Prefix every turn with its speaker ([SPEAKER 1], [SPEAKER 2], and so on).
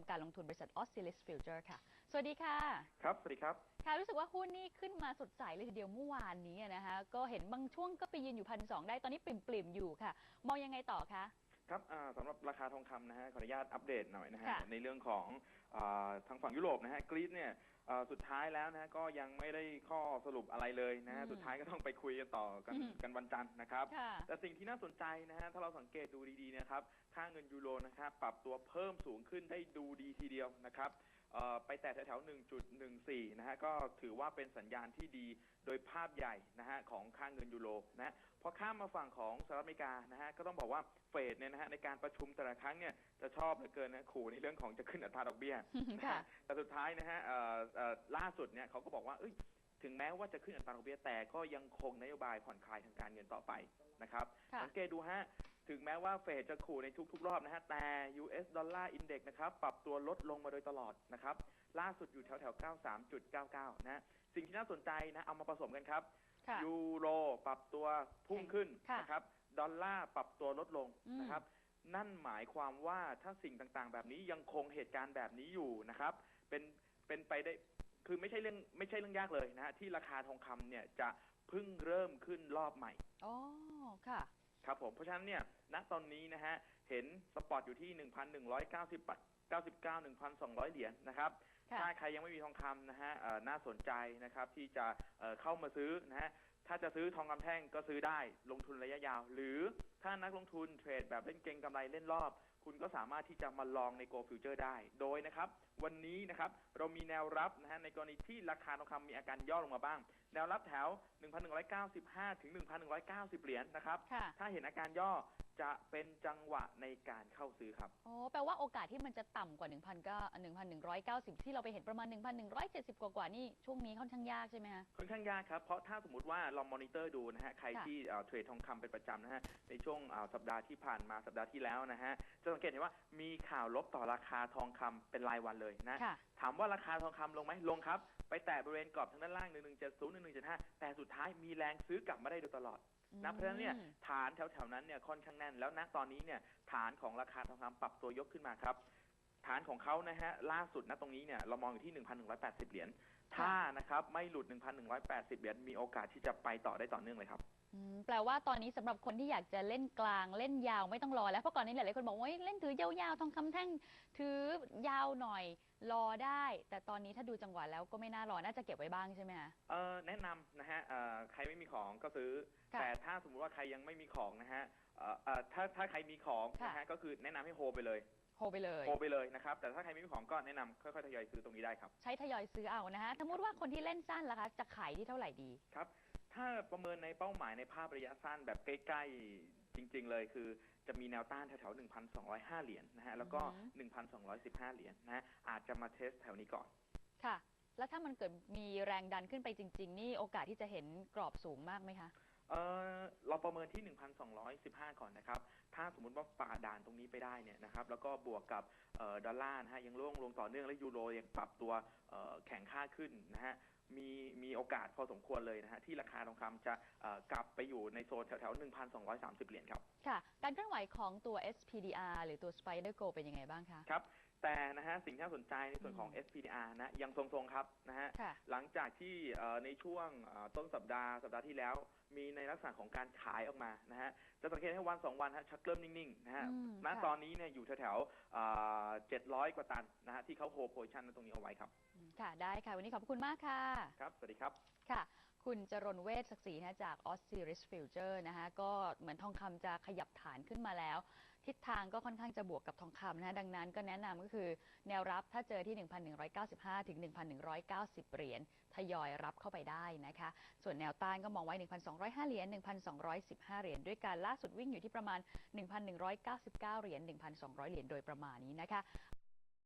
[SPEAKER 1] ำการลงทุนบริษัท Auxilis Future ค่ะ สวัสดีค่ะ
[SPEAKER 2] ครับ สวัสดีครับ
[SPEAKER 1] ค่ะ รู้สึกว่าหุ้นนี่ขึ้นมาสดใสเลยทีเดียวเมื่อวานนี้นะคะ ก็เห็นบางช่วงก็ไปยืนอยู่พันสองได้ ตอนนี้ปริ่มๆอยู่ค่ะ มองยังไงต่อคะ
[SPEAKER 2] ครับอ่าสำหรับราคาทองคำนะฮะขออนุญาตอัปเดตหน่อยนะฮะ
[SPEAKER 1] ค่ะ
[SPEAKER 2] ในเรื่องของอาทางฝั่งยุโรปนะฮะกรีซเนี่ยอ่าสุดท้ายแล้วนะฮะก็ยังไม่ได้ข้อสรุปอะไรเลยนะฮะ
[SPEAKER 1] อืม
[SPEAKER 2] สุดท้ายก็ต้องไปคุยกันต่อกัน
[SPEAKER 1] อืม
[SPEAKER 2] กันวันจันทร์นะครับ
[SPEAKER 1] ค่ะ
[SPEAKER 2] แต่สิ่งที่น่าสนใจนะฮะถ้าเราสังเกตดูดีๆนะครับค่าเงินยูโรนะครับปรับตัวเพิ่มสูงขึ้นได้ดูดีทีเดียวนะครับเอ่อ ไปแต่แถวๆ1.14 นะฮะ ก็ถือว่าเป็นสัญญาณที่ดีโดยภาพใหญ่นะฮะของค่าเงินยูโรนะฮะพอข้ามมาฝั่งของสหรัฐอเมริกานะฮะก็ต้องบอกว่าเฟดเนี่ยนะฮะในการประชุมแต่ละครั้งเนี่ยจะชอบเหลือเกินนะขู่ในเรื่องของจะขึ้นอัตราดอกเบี้ยนะ
[SPEAKER 1] ค่ะ
[SPEAKER 2] ฮะแต่สุดท้ายนะฮะเอ่อเอ่อล่าสุดเนี่ยเขาก็บอกว่าเอ้ยถึงแม้ว่าจะขึ้นอัตราดอกเบี้ยแต่ก็ยังคงนโยบายผ่อนคลายทางการเงินต่อไปนะครับ
[SPEAKER 1] ค่ะ
[SPEAKER 2] สังเกตดูฮะ ถึงแม้ว่าเฟดจะขู่ในทุกๆ รอบนะฮะ แต่ US ดอลลาร์อินเด็กนะครับ ปรับตัวลดลงมาโดยตลอดนะครับ ล่าสุดอยู่แถวๆ93.99นะฮะสิ่งที่น่าสนใจนะ เอามาผสมกันครับ
[SPEAKER 1] ค่ะ
[SPEAKER 2] ยูโรปรับตัวพุ่งขึ้น
[SPEAKER 1] ค่ะ
[SPEAKER 2] นะครับ ดอลลาร์ปรับตัวลดลง
[SPEAKER 1] อืม
[SPEAKER 2] นะครับ นั่นหมายความว่าถ้าสิ่งต่างๆ แบบนี้ยังคงเหตุการณ์แบบนี้อยู่นะครับ เป็น เป็นไปได้ คือไม่ใช่เรื่อง ไม่ใช่เรื่องยากเลยนะฮะ ที่ราคาทองคำเนี่ยจะเพิ่งเริ่มขึ้นรอบใหม่
[SPEAKER 1] อ๋อ ค่ะ
[SPEAKER 2] ครับ ผมเพราะฉะนั้นเนี่ยณตอนนี้นะฮะเห็นสปอตอยู่ที่ 1,190บาท99 1,200 เหรียญนะครับ
[SPEAKER 1] ค่ะ
[SPEAKER 2] ถ้าใครยังไม่มีทองคำนะฮะเอ่อน่าสนใจนะครับที่จะเอ่อเข้ามาซื้อนะฮะ ถ้าจะซื้อทองคำแท่งก็ซื้อได้ลงทุนระยะยาว หรือถ้านักลงทุนเทรดแบบเล่นเก็งกำไรเล่นรอบ คุณก็สามารถที่จะมาลองใน Go Future ได้ โดยนะครับ วันนี้นะครับเรามีแนวรับนะฮะในกรณีที่ราคาทองคำมีอาการย่อลงมาบ้าง แนวรับแถว 1,195 ถึง 1,190 เหรียญนะครับ
[SPEAKER 1] ค่ะ
[SPEAKER 2] ถ้าเห็นอาการย่อ จะเป็นจังหวะในการเข้าซื้อครับ
[SPEAKER 1] โอ้แปลว่าโอกาสที่มันจะต่ำกว่า 1,000ก็1,190 ที่เราไปเห็นประมาณ 1,170 กว่ากว่าๆนี่ช่วงนี้ค่อนข้างยากใช่ไหมคะ
[SPEAKER 2] ค่อนข้างยากครับ เพราะถ้าสมมติว่าเรามอนิเตอร์ดูนะฮะ ใคร
[SPEAKER 1] ค่ะ
[SPEAKER 2] ที่เอ่อเทรดทองคำเป็นประจำนะฮะ ในช่วงเอ่อสัปดาห์ที่ผ่านมาสัปดาห์ที่แล้วนะฮะ จะสังเกตเห็นว่ามีข่าวลบต่อราคาทองคำเป็นรายวันเลยนะ
[SPEAKER 1] ค่ะ
[SPEAKER 2] ถามว่าราคาทองคำลงไหมลงครับ ไปแตะบริเวณกรอบทางด้านล่าง 1170 1175 แต่สุดท้ายมีแรงซื้อกลับมาได้โดยตลอด นะเพราะฉะนั้นเนี่ยฐานแถวๆนั้นเนี่ยค่อนข้างแน่น แล้วณตอนนี้เนี่ยฐานของราคาทองคำปรับตัวยกขึ้นมาครับ ฐานของเขานะฮะล่าสุดณตรงนี้เนี่ยเรามองอยู่ที่ 1,180 เหรียญถ้านะครับไม่หลุด 1,180 เหรียญมีโอกาสที่จะไปต่อได้ต่อเนื่องเลยครับ
[SPEAKER 1] อืมแปลว่าตอนนี้สำหรับคนที่อยากจะเล่นกลางเล่นยาวไม่ต้องรอแล้วเพราะก่อนนี้หลายๆคนบอกว่าเฮ้ยเล่นถือยาวๆทองคำแท่งถือยาวหน่อยรอได้ แต่ตอนนี้ถ้าดูจังหวะแล้วก็ไม่น่ารอน่าจะเก็บไว้บ้างใช่ไหมคะ
[SPEAKER 2] เออแนะนำนะฮะเอ่อใครไม่มีของก็ซื้อ
[SPEAKER 1] ค่ะ
[SPEAKER 2] แต่ถ้าสมมุติว่าใครยังไม่มีของนะฮะเอ่อเอ่อถ้าถ้าใครมีของ
[SPEAKER 1] ค่ะ
[SPEAKER 2] นะฮะก็คือแนะนำให้โฮไปเลย
[SPEAKER 1] โฮไปเลย
[SPEAKER 2] โฮไปเลยนะครับแต่ถ้าใครไม่มีของก็แนะนำค่อยๆทยอยซื้อตรงนี้ได้ครับ
[SPEAKER 1] ใช้ทยอยซื้อเอานะคะสมมติว่าคนที่เล่นสั้นล่ะคะ จะขายที่เท่าไหร่ดี
[SPEAKER 2] ครับ ถ้าประเมินในเป้าหมายในภาพระยะสั้นแบบใกล้ๆจริง ๆ เลยคือจะมีแนวต้านแถวๆ1,205 เหรียญนะฮะแล้วก็
[SPEAKER 1] อือ
[SPEAKER 2] 1,215 เหรียญนะฮะอาจจะมาเทสแถวนี้ก่อน
[SPEAKER 1] ค่ะ แล้วถ้ามันเกิดมีแรงดันขึ้นไปจริง ๆ นี่โอกาสที่จะเห็นกรอบสูงมากไหมคะ
[SPEAKER 2] เออเราประเมินที่ 1,215 ก่อนนะครับ ถ้าสมมุติว่าฝ่าด่านตรงนี้ไปได้เนี่ยนะครับ แล้วก็บวกกับเอ่อดอลลาร์นะฮะยังร่วงลงต่อเนื่องและยูโรยังปรับตัวเอ่อแข็งค่าขึ้นนะฮะ มีมีโอกาสพอสมควรเลยนะฮะที่ราคาทองคำจะเอ่อกลับไปอยู่ในโซนแถวๆ 1,230 เหรียญครับ
[SPEAKER 1] ค่ะ การเคลื่อนไหวของตัว SPDR หรือตัว Spider Go เป็นยังไงบ้างคะ
[SPEAKER 2] ครับ แต่นะฮะสิ่งที่น่าสนใจในส่วนของ
[SPEAKER 1] อืม
[SPEAKER 2] SPDR นะยังทรงๆ ครับนะฮะ
[SPEAKER 1] ค่ะ
[SPEAKER 2] หลังจากที่เอ่อในช่วงเอ่อต้นสัปดาห์สัปดาห์ที่แล้ว มีในลักษณะของการขายออกมานะฮะจะสังเกตให้วันสองวันฮะชักเริ่มนิ่งๆนะฮะ
[SPEAKER 1] อืม
[SPEAKER 2] ณ
[SPEAKER 1] ค่ะ
[SPEAKER 2] ตอนนี้เนี่ยอยู่แถวๆเจ็ดร้อยกว่าตันนะฮะที่เขาโฮโพซิชันตรงนี้เอาไว้ครับ
[SPEAKER 1] อืม ค่ะได้ค่ะ วันนี้ขอบคุณมากค่ะ
[SPEAKER 2] ครับ สวัสดีครับ
[SPEAKER 1] ค่ะ คุณจรนเวชศักดิ์ศรีนะจาก Osiris Future นะคะก็เหมือนทองคำจะขยับฐานขึ้นมาแล้ว ทิศทางก็ค่อนข้างจะบวกกับทองคำนะดังนั้นก็แนะนำก็คือแนวรับถ้าเจอที่ 1,195 ถึง 1,190 เหรียญทยอยรับเข้าไปได้นะคะ ส่วนแนวต้านก็มองไว้ 1,205 เหรียญ 1,215 เหรียญด้วยการล่าสุดวิ่งอยู่ที่ประมาณ 1,199 เหรียญ 1,200 เหรียญโดยประมาณนี้นะคะ